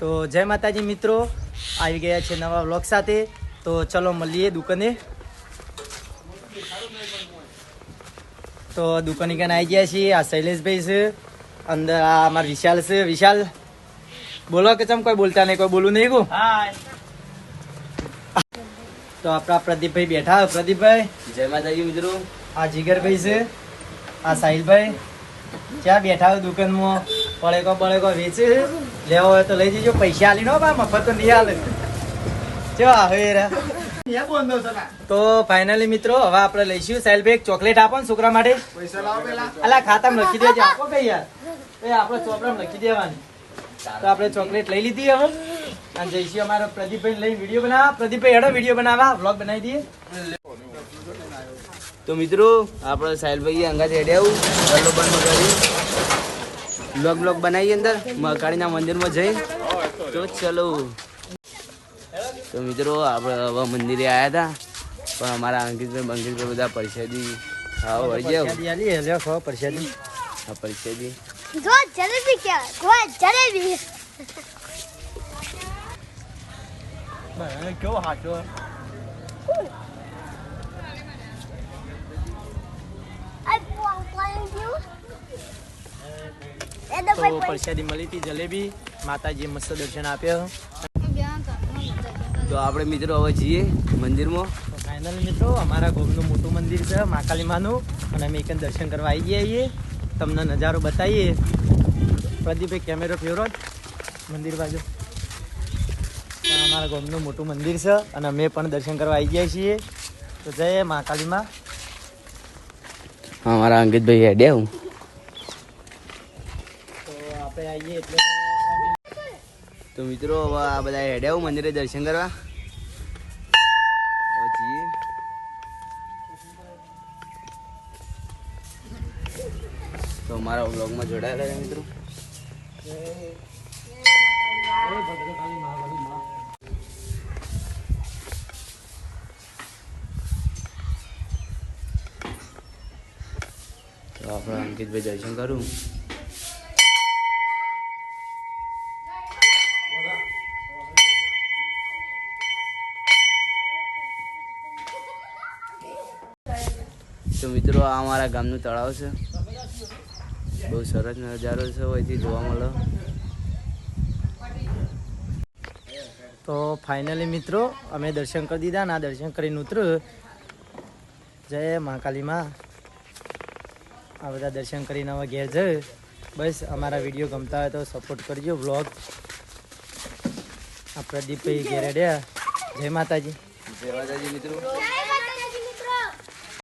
તો જય માતાજી મિત્રો આવી ગયા છે નવા વ્લોગ સાથે. તો ચલો મળીએ દુકાને. તો દુકાને કાન આવી ગયા છીએ. આ શૈલેષભાઈ છે અંદર આ અમારા વિશાલ છે. વિશાલ બોલો કે ચમ કોઈ બોલતા નહીં કોઈ બોલું નહીં કહું તો આપણા પ્રદીપભાઈ બેઠા પ્રદીપભાઈ. જય માતાજી મિત્રો. આ જીગરભાઈ છે આ સાહિલભાઈ. ક્યાં બેઠા દુકાનમાં પડેકો પડેકો વેચે છે. લેવો હોય તો લઈ જજો પૈસા આલી નો બા મફત તો નહીં આલે. ચો હવે રે. તો ફાઇનલી મિત્રો હવે આપણે લઈશું સાહેબ એક ચોકલેટ આપો ને છોકરા માટે. અલા ખાતામાં લખી દેજો. આપો કઈ યાર. એ આપણે ચોપડામાં લખી દેવાની. તો આપણે ચોકલેટ લઈ લીધી હવે. અને જઈશું અમારા પ્રદીપભાઈ લઈ વીડિયો બનાવવા. પ્રદીપભાઈ હેડો વીડિયો બનાવવા. વ્લોગ બનાવી દઈએ. તો મિત્રો આપણે સાહેલભાઈ અંગાત હેડ્યા આવું. બંધ કરી. બ્લોગ બ્લોગ બનાવીએ અંદર. મહાકાળીના મંદિરમાં જઈ. તો ચલો. તો મિત્રો આપણે હવે મંદિરે આવ્યા હતા. પણ અમારા અંકિતભાઈ અંકિતભાઈ બધા પરિષદી હા વળી જાવ પ્રસાદી પરસેદી. હા પ્રસાદી. જલેબી કહેવાય જલેબી. કેવો હાચો? તો પ્રસાદી મળી હતી જલેબી. માતાજીએ મસ્ત દર્શન આપ્યા. તો આપણે મિત્રો હવે જઈએ મંદિરમાં. તો ફાઇનલ મિત્રો અમારા ગોમનું મોટું મંદિર છે માનું. અને અમે એક દર્શન કરવા આવી ગયા છીએ. તમને નજારો બતાવીએ. પ્રદીપભાઈ કેમેરો ફેરો મંદિર બાજુ. અમારા ગોમનું મોટું મંદિર છે અને અમે પણ દર્શન કરવા આવી ગયા છીએ. તો જય મહાકાલીમાં અમારા અંકિતભાઈ હેડ્યા હું. તો આપણે આવીએ તો મિત્રો, હવે આ બધા હેડ્યા મંદિરે દર્શન કરવા. તો મારા બ્લોગમાં જોડાયેલા છે મિત્રો. તો આપણે અંકિતભાઈ દર્શન કરું. તો મિત્રો, આ અમારા ગામનું તળાવ છે. બહુ સરસ નજારો છે અહીંથી જોવા મળે. તો ફાઇનલી મિત્રો, અમે દર્શન કરી દીધા ના દર્શન કરીને ઉતર્યું. જય મહાકાલીમાં. આ બધા દર્શન કરીને હવે ઘેર જઈ બસ, અમારા વીડિયો ગમતા હોય તો સપોર્ટ કરજો વ્લોગ આ પ્રદીપભાઈ ઘેર અડ્યા. જય માતાજી. જય માતાજી મિત્રો. જય